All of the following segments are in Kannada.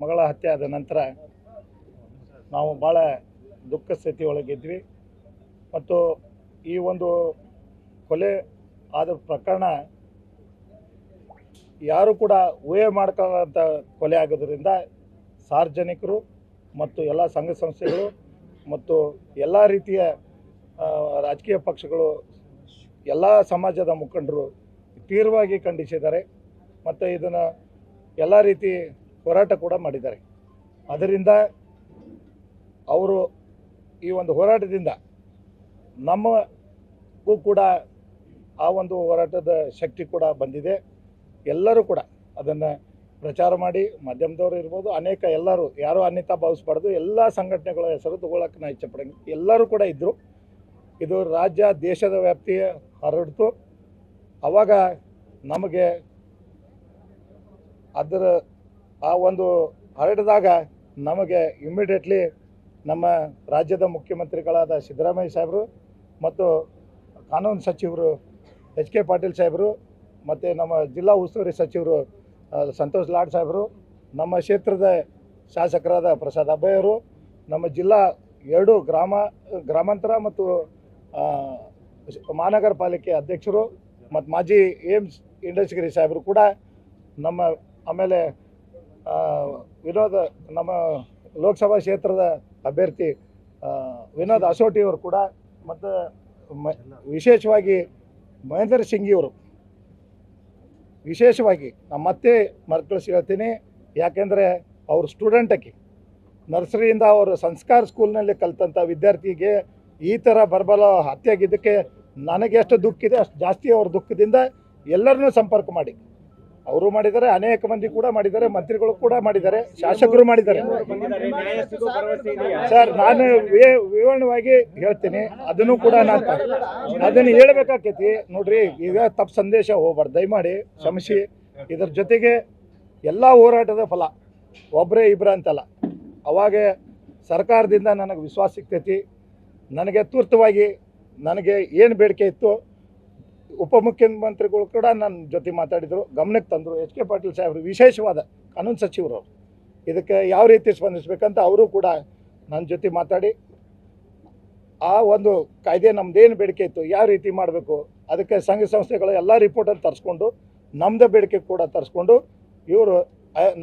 ಮಗಳ ಹತ್ಯೆ ಆದ ನಂತರ ನಾವು ಭಾಳ ದುಃಖ ಸ್ಥಿತಿ ಒಳಗಿದ್ವಿ ಮತ್ತು ಈ ಒಂದು ಕೊಲೆ ಆದ ಪ್ರಕರಣ ಯಾರು ಕೂಡ ಊಹೆ ಮಾಡ್ಕೊಳ್ಳೋಂಥ ಕೊಲೆ ಆಗೋದ್ರಿಂದ ಸಾರ್ವಜನಿಕರು ಮತ್ತು ಎಲ್ಲ ಸಂಘ ಸಂಸ್ಥೆಗಳು ಮತ್ತು ಎಲ್ಲ ರೀತಿಯ ರಾಜಕೀಯ ಪಕ್ಷಗಳು, ಎಲ್ಲ ಸಮಾಜದ ಮುಖಂಡರು ತೀವ್ರವಾಗಿ ಖಂಡಿಸಿದ್ದಾರೆ. ಮತ್ತು ಇದನ್ನು ಎಲ್ಲ ರೀತಿ ಹೋರಾಟ ಕೂಡ ಮಾಡಿದ್ದಾರೆ. ಅದರಿಂದ ಅವರು ಈ ಒಂದು ಹೋರಾಟದಿಂದ ನಮಗೂ ಕೂಡ ಆ ಒಂದು ಹೋರಾಟದ ಶಕ್ತಿ ಕೂಡ ಬಂದಿದೆ. ಎಲ್ಲರೂ ಕೂಡ ಅದನ್ನು ಪ್ರಚಾರ ಮಾಡಿ ಮಾಧ್ಯಮದವರು ಇರ್ಬೋದು, ಅನೇಕ ಎಲ್ಲರೂ, ಯಾರೂ ಅನ್ಯತಾ ಭಾವಿಸ್ಬಾರ್ದು ಎಲ್ಲ ಸಂಘಟನೆಗಳ ಹೆಸರು ತಗೊಳಕ್ಕೆ ನಾನು ಇಚ್ಛಪಡಂಗೆ ಎಲ್ಲರೂ ಕೂಡ ಇದ್ದರು ಇದು ರಾಜ್ಯ, ದೇಶದ ವ್ಯಾಪ್ತಿಯ ಹರಡ್ತು. ಆವಾಗ ನಮಗೆ ಅದರ ಆ ಒಂದು ಹರಡಿದಾಗ ನಮಗೆ ಇಮ್ಮಿಡಿಯೇಟ್ಲಿ ನಮ್ಮ ರಾಜ್ಯದ ಮುಖ್ಯಮಂತ್ರಿಗಳಾದ ಸಿದ್ದರಾಮಯ್ಯ ಸಾಹೇಬರು ಮತ್ತು ಕಾನೂನು ಸಚಿವರು ಎಚ್ ಕೆ ಪಾಟೀಲ್ ಸಾಹೇಬರು ಮತ್ತು ನಮ್ಮ ಜಿಲ್ಲಾ ಉಸ್ತುವಾರಿ ಸಚಿವರು ಸಂತೋಷ್ ಲಾಡ್ ಸಾಹೇಬರು, ನಮ್ಮ ಕ್ಷೇತ್ರದ ಶಾಸಕರಾದ ಪ್ರಸಾದ್ ಅಬ್ಬಯ್ಯವರು ನಮ್ಮ ಜಿಲ್ಲಾ ಎರಡು ಗ್ರಾಮ, ಗ್ರಾಮಾಂತರ ಮತ್ತು ಮಹಾನಗರ ಪಾಲಿಕೆ ಅಧ್ಯಕ್ಷರು ಮತ್ತು ಮಾಜಿ ಏಮ್ಸ್ ಇಂಡಸ್ಟ್ರಿ ಸಾಹೇಬರು ಕೂಡ ನಮ್ಮ ಆಮೇಲೆ ವಿನೋದ, ನಮ್ಮ ಲೋಕಸಭಾ ಕ್ಷೇತ್ರದ ಅಭ್ಯರ್ಥಿ ವಿನೋದ್ ಅಸೋಟಿಯವರು ಕೂಡ ಮತ್ತು ವಿಶೇಷವಾಗಿ ಮಹೇಂದ್ರ ಸಿಂಗಿಯವರು ವಿಶೇಷವಾಗಿ ನಾನು ಮತ್ತೆ ಮರ್ಕಳಿಸಿ ಹೇಳ್ತೀನಿ, ಯಾಕೆಂದರೆ ಅವ್ರ ಸ್ಟೂಡೆಂಟ್ ಆಕಿ ನರ್ಸರಿಯಿಂದ ಅವರು ಸಂಸ್ಕಾರ ಸ್ಕೂಲ್ನಲ್ಲಿ ಕಲ್ತಂಥ ವಿದ್ಯಾರ್ಥಿಗೆ ಈ ಥರ ಬರಬಲ ಹತ್ಯೆ ಆಗಿದ್ದಕ್ಕೆ ನನಗೆ ಎಷ್ಟು ದುಃಖ ಇದೆ, ಅಷ್ಟು ಜಾಸ್ತಿ ಅವ್ರ ದುಃಖದಿಂದ ಎಲ್ಲರನ್ನೂ ಸಂಪರ್ಕ ಮಾಡಿ. ಅವರು ಮಾಡಿದ್ದಾರೆ, ಅನೇಕ ಮಂದಿ ಕೂಡ ಮಾಡಿದ್ದಾರೆ, ಮಂತ್ರಿಗಳು ಕೂಡ ಮಾಡಿದ್ದಾರೆ, ಶಾಸಕರು ಮಾಡಿದ್ದಾರೆ. ಸರ್, ನಾನು ವಿವರಣವಾಗಿ ಹೇಳ್ತೀನಿ, ಅದನ್ನು ಕೂಡ ನಾನು ಅದನ್ನು ಹೇಳಬೇಕಾಕೈತಿ ನೋಡ್ರಿ, ಈಗ ತಪ್ಪು ಸಂದೇಶ ಹೋಗ್ಬಾರ್ದು. ದಯಮಾಡಿ ಕ್ಷಮಿಸಿ. ಇದ್ರ ಜೊತೆಗೆ ಎಲ್ಲ ಹೋರಾಟದ ಫಲ ಒಬ್ಬರೇ ಇಬ್ಬರ ಅಂತಲ್ಲ. ಅವಾಗ ಸರ್ಕಾರದಿಂದ ನನಗೆ ವಿಶ್ವಾಸ ಸಿಗ್ತೈತಿ. ನನಗೆ ತುರ್ತವಾಗಿ ನನಗೆ ಏನು ಬೇಡಿಕೆ ಇತ್ತು ಉಪಮುಖ್ಯಮಂತ್ರಿಗಳು ಕೂಡ ನನ್ನ ಜೊತೆ ಮಾತಾಡಿದರು. ಗಮನಕ್ಕೆ ತಂದರು. ಎಚ್ ಕೆ ಪಾಟೀಲ್ ಸಾಹೇಬರು, ವಿಶೇಷವಾದ ಕಾನೂನು ಸಚಿವರು. ಇದಕ್ಕೆ ಯಾವ ರೀತಿ ಸ್ಪಂದಿಸಬೇಕಂತ ಅವರು ಕೂಡ ನನ್ನ ಜೊತೆ ಮಾತಾಡಿ. ಆ ಒಂದು ಕಾಯ್ದೆ ನಮ್ಮದೇನು ಬೇಡಿಕೆ ಇತ್ತು, ಯಾವ ರೀತಿ ಮಾಡಬೇಕು, ಅದಕ್ಕೆ ಸಂಘ ಸಂಸ್ಥೆಗಳು ಎಲ್ಲ ರಿಪೋರ್ಟನ್ನು ತರಿಸ್ಕೊಂಡು ನಮ್ಮದೇ ಬೇಡಿಕೆ ಕೂಡ ತರಿಸ್ಕೊಂಡು, ಇವರು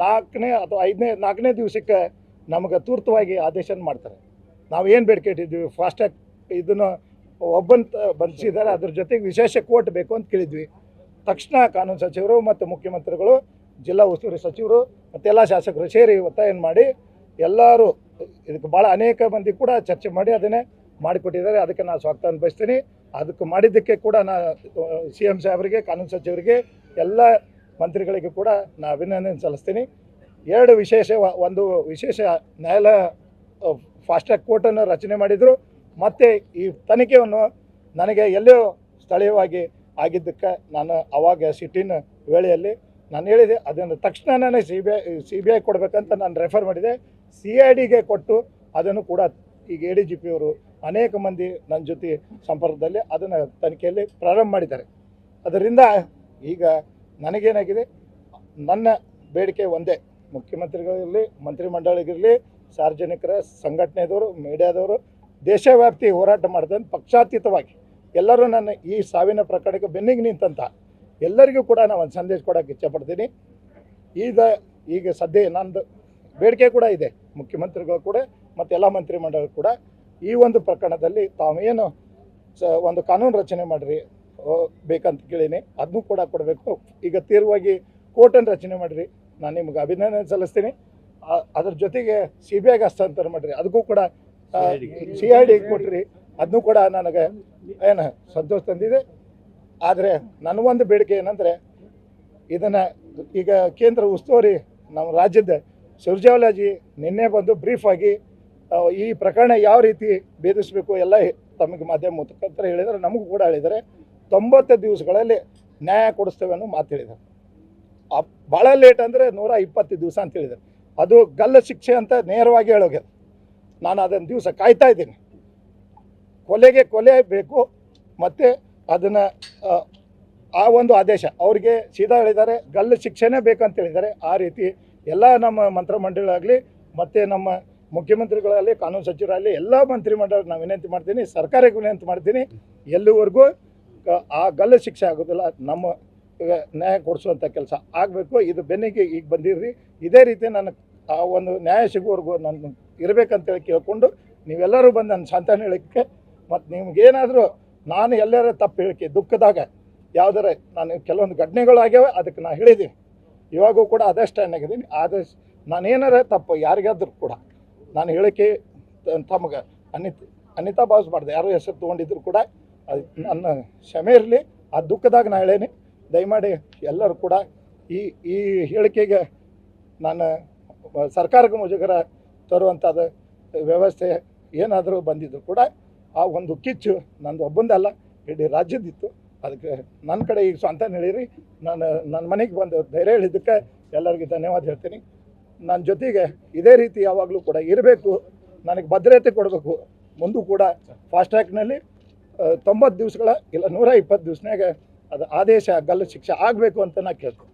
ನಾಲ್ಕನೇ ಅಥವಾ ಐದನೇ, ನಾಲ್ಕನೇ ದಿವಸಕ್ಕೆ ನಮಗೆ ತುರ್ತವಾಗಿ ಆದೇಶನ ಮಾಡ್ತಾರೆ. ನಾವು ಏನು ಬೇಡಿಕೆ ಇಟ್ಟಿದ್ದೀವಿ ಫಾಸ್ಟ್ಯಾಗ್ ಇದನ್ನು ಒಬ್ಬಂತ ಬಂಧಿಸಿದ್ದಾರೆ ಅದ್ರ ಜೊತೆಗೆ ವಿಶೇಷ ಕೋರ್ಟ್ ಬೇಕು ಅಂತ ಕೇಳಿದ್ವಿ. ತಕ್ಷಣ ಕಾನೂನು ಸಚಿವರು ಮತ್ತು ಮುಖ್ಯಮಂತ್ರಿಗಳು, ಜಿಲ್ಲಾ ಉಸ್ತುವಾರಿ ಸಚಿವರು ಮತ್ತು ಎಲ್ಲ ಶಾಸಕರು ಸೇರಿ ಒತ್ತಾಯ ಮಾಡಿ ಎಲ್ಲರೂ ಇದಕ್ಕೆ ಭಾಳ ಅನೇಕ ಮಂದಿ ಕೂಡ ಚರ್ಚೆ ಮಾಡಿ ಅದನ್ನೇ ಮಾಡಿಕೊಟ್ಟಿದ್ದಾರೆ. ಅದಕ್ಕೆ ನಾನು ಸ್ವಾಗತ ಅನುಭವಿಸ್ತೀನಿ. ಅದಕ್ಕೆ ಮಾಡಿದ್ದಕ್ಕೆ ಕೂಡ ನಾ ಸಿ ಎಂ ಸಾಹೇಬರಿಗೆ, ಕಾನೂನು ಸಚಿವರಿಗೆ, ಎಲ್ಲ ಮಂತ್ರಿಗಳಿಗೆ ಕೂಡ ನಾ ಅಭಿನಂದನೆ ಸಲ್ಲಿಸ್ತೀನಿ. ಎರಡು ವಿಶೇಷ, ಒಂದು ವಿಶೇಷ ನ್ಯಾಯಾಲಯ ಫಾಸ್ಟ್ಯಾಗ್ ಕೋರ್ಟನ್ನು ರಚನೆ ಮಾಡಿದರು. ಮತ್ತು ಈ ತನಿಖೆಯನ್ನು ನನಗೆ ಎಲ್ಲೋ ಸ್ಥಳೀಯವಾಗಿ ಆಗಿದ್ದಕ್ಕೆ ನಾನು ಅವಾಗ ಸಿಟಿನ ವೇಳೆಯಲ್ಲಿ ನಾನು ಹೇಳಿದೆ, ಅದನ್ನು ತಕ್ಷಣ ನನಗೆ C B I C B I ಕೊಡಬೇಕಂತ ನಾನು ರೆಫರ್ ಮಾಡಿದೆ. ಸಿ ಐ ಡಿಗೆ ಕೊಟ್ಟು ಅದನ್ನು ಕೂಡ ಈಗ ಎ ಡಿ ಜಿ ಪಿ ಅವರು ಅನೇಕ ಮಂದಿ ನನ್ನ ಜೊತೆ ಸಂಪರ್ಕದಲ್ಲಿ ಅದನ್ನು ತನಿಖೆಯಲ್ಲಿ ಪ್ರಾರಂಭ ಮಾಡಿದ್ದಾರೆ. ಅದರಿಂದ ಈಗ ನನಗೇನಾಗಿದೆ, ನನ್ನ ಬೇಡಿಕೆ ಒಂದೇ. ಮುಖ್ಯಮಂತ್ರಿಗಳಿರಲಿ ಮಂತ್ರಿಮಂಡಳಿಗಿರಲಿ ಸಾರ್ವಜನಿಕರ, ಸಂಘಟನೆದವರು, ಮೀಡಿಯಾದವರು ದೇಶವ್ಯಾಪ್ತಿ ಹೋರಾಟ ಮಾಡ್ತಂದು ಪಕ್ಷಾತೀತವಾಗಿ. ಎಲ್ಲರೂ ನನ್ನ ಈ ಸಾವಿನ ಪ್ರಕರಣಕ್ಕೆ ಬೆನ್ನಿಗೆ ನಿಂತಂತ ಎಲ್ಲರಿಗೂ ಕೂಡ ನಾನು ಒಂದು ಸಂದೇಶ ಕೊಡೋಕ್ಕೆ ಇಚ್ಛಪಡ್ತೀನಿ. ಈಗ ಈಗ ಸದ್ಯ ನಂದು ಬೇಡಿಕೆ ಕೂಡ ಇದೆ. ಮುಖ್ಯಮಂತ್ರಿಗಳು ಕೂಡ ಮತ್ತು ಎಲ್ಲ ಮಂತ್ರಿಮಂಡಲ ಕೂಡ ಈ ಒಂದು ಪ್ರಕರಣದಲ್ಲಿ ತಾವೇನು ಸ, ಒಂದು ಕಾನೂನು ರಚನೆ ಮಾಡಿರಿ ಬೇಕಂತ ಕೇಳೀನಿ. ಅದನ್ನು ಕೂಡ ಕೊಡಬೇಕು. ಈಗ ತೀವ್ರವಾಗಿ ಕೋರ್ಟನ್ನು ರಚನೆ ಮಾಡಿರಿ. ನಾನು ನಿಮ್ಗೆ ಅಭಿನಂದನೆ ಸಲ್ಲಿಸ್ತೀನಿ. ಅದ್ರ ಜೊತೆಗೆ ಸಿ ಬಿ ಐಗೆ ಹಸ್ತಾಂತರ ಮಾಡಿರಿ. ಅದಕ್ಕೂ ಕೂಡ ಸಿ ಆರ್ ಡಿ ಕೊಟ್ರಿ. ಅದನ್ನು ಕೂಡ ನನಗೆ ಏನು ಸಂತೋಷ ತಂದಿದೆ. ಆದರೆ ನನಗೊಂದು ಬೇಡಿಕೆ ಏನಂದರೆ ಇದನ್ನು ಈಗ ಕೇಂದ್ರ ಉಸ್ತುವಾರಿ ನಮ್ಮ ರಾಜ್ಯದ ಸುರ್ಜಾವಲಾಜಿ ನಿನ್ನೆ ಬಂದು ಬ್ರೀಫ್ ಆಗಿ ಈ ಪ್ರಕರಣ ಯಾವ ರೀತಿ ಭೇದಿಸಬೇಕು ಎಲ್ಲ ತಮಗೆ ಮಾಧ್ಯಮ ಮುಖಾಂತರ ಹೇಳಿದರೆ ನಮಗೂ ಕೂಡ ಹೇಳಿದರೆ ತೊಂಬತ್ತು ದಿವಸಗಳಲ್ಲಿ ನ್ಯಾಯ ಕೊಡಿಸ್ತೇವೆ ಅನ್ನೋ ಮಾತು ಹೇಳಿದರು ಭಾಳ ಲೇಟ್ ಅಂದರೆ ನೂರ ಇಪ್ಪತ್ತು ದಿವಸ ಅಂತ ಹೇಳಿದರು ಅದು ಗಲ್ಲ ಶಿಕ್ಷೆ ಅಂತ ನೇರವಾಗಿ ಹೇಳೋಗ್ಯದ ನಾನು ಅದನ್ನು ದಿವಸ ಕಾಯ್ತಾ ಇದ್ದೀನಿ. ಕೊಲೆಗೆ ಕೊಲೆ ಬೇಕು, ಮತ್ತು ಅದನ್ನು, ಆ ಒಂದು ಆದೇಶ. ಅವರಿಗೆ ಸೀದಾ ಹೇಳಿದ್ದಾರೆ, ಗಲ್ಲು ಶಿಕ್ಷೆನೇ ಬೇಕಂತ ಹೇಳಿದ್ದಾರೆ. ಆ ರೀತಿ ಎಲ್ಲ ನಮ್ಮ ಮಂತ್ರಿಮಂಡಳಾಗಲಿ ಮತ್ತು ನಮ್ಮ ಮುಖ್ಯಮಂತ್ರಿಗಳಾಗಲಿ, ಕಾನೂನು ಸಚಿವರಾಗಲಿ, ಎಲ್ಲ ಮಂತ್ರಿಮಂಡಲ ನಾನು ವಿನಂತಿ ಮಾಡ್ತೀನಿ, ಸರ್ಕಾರಕ್ಕೆ ವಿನಂತಿ ಮಾಡ್ತೀನಿ. ಎಲ್ಲಿವರೆಗೂ, ಆ ಗಲ್ಲು ಶಿಕ್ಷೆ ಆಗೋದಿಲ್ಲ, ನಮ್ಮ ನ್ಯಾಯ ಕೊಡಿಸುವಂಥ ಕೆಲಸ ಆಗಬೇಕು. ಇದು ಬೆನ್ನಿಗೆ ಈಗ ಬಂದಿರ್ರಿ. ಇದೇ ರೀತಿ ನನ್ನ, ಆ ಒಂದು ನ್ಯಾಯ ಸಿಗುವವರೆಗೂ ನಾನು ಇರಬೇಕಂತೇಳಿ ಕೇಳಿಕೊಂಡು ನೀವೆಲ್ಲರೂ ಬಂದು ನನ್ನ ಸಂತಾನ ಹೇಳಿಕೆ ಮತ್ತು ನಿಮ್ಗೇನಾದರೂ ನಾನು ಎಲ್ಲರ ತಪ್ಪು ಹೇಳಿಕೆ ದುಃಖದಾಗ ಯಾವ್ದಾರ ನಾನು ಕೆಲವೊಂದು ಘಟನೆಗಳು ಆಗ್ಯಾವೆ ಅದಕ್ಕೆ ನಾನು ಹೇಳಿದ್ದೀನಿ. ಇವಾಗೂ ಕೂಡ ಅದೇ ಸ್ಟ್ಯಾಂಡ್ ಆಗಿದ್ದೀನಿ ಆದಷ್ಟು ನಾನೇನಾರ ತಪ್ಪು ಯಾರಿಗಾದ್ರೂ ಕೂಡ ನಾನು ಹೇಳಿಕೆ ತಮಗೆ ಅನಿತ್ ಅನಿತಾ ಭಾವಿಸ್ಬಾರ್ದು ಯಾರು ಹೆಸರು ತೊಗೊಂಡಿದ್ರು ಕೂಡ ಅದು ನನ್ನ ಕ್ಷಮೆ ಇರಲಿ, ಆ ದುಃಖದಾಗ ನಾನು ಹೇಳೇನಿ. ದಯಮಾಡಿ ಎಲ್ಲರೂ ಕೂಡ ಈ ಈ ಹೇಳಿಕೆಗೆ ನಾನು ಸರ್ಕಾರಕ್ಕೆ ಮುಜುಗರ ತರುವಂಥದ್ದು ವ್ಯವಸ್ಥೆ ಏನಾದರೂ ಬಂದಿದ್ದರೂ ಕೂಡ ಆ ಒಂದು ಕಿಚ್ಚು ನಂದು ಒಬ್ಬಂದಲ್ಲ ಇಡೀ ರಾಜ್ಯದಿತ್ತು ಅದಕ್ಕೆ ನನ್ನ ಕಡೆ ಈಗ ಸ್ವಂತ ಹೇಳಿರಿ. ನಾನು ನನ್ನ ಮನೆಗೆ ಬಂದು ಧೈರ್ಯ ಹೇಳಿದ್ದಕ್ಕೆ ಎಲ್ಲರಿಗೂ ಧನ್ಯವಾದ ಹೇಳ್ತೀನಿ. ನನ್ನ ಜೊತೆಗೆ ಇದೇ ರೀತಿ ಯಾವಾಗಲೂ ಕೂಡ ಇರಬೇಕು. ನನಗೆ ಭದ್ರತೆ ಕೊಡಬೇಕು. ಮುಂದೂ ಕೂಡ ಫಾಸ್ಟ್ಯಾಗ್ನಲ್ಲಿ ತೊಂಬತ್ತು ದಿವಸಗಳ ಇಲ್ಲ ನೂರ ಇಪ್ಪತ್ತು ದಿವಸನಾಗ ಅದು ಆದೇಶ, ಗಲ್ಲು ಶಿಕ್ಷೆ ಆಗಬೇಕು ಅಂತ ನಾನು ಕೇಳ್ತೀನಿ.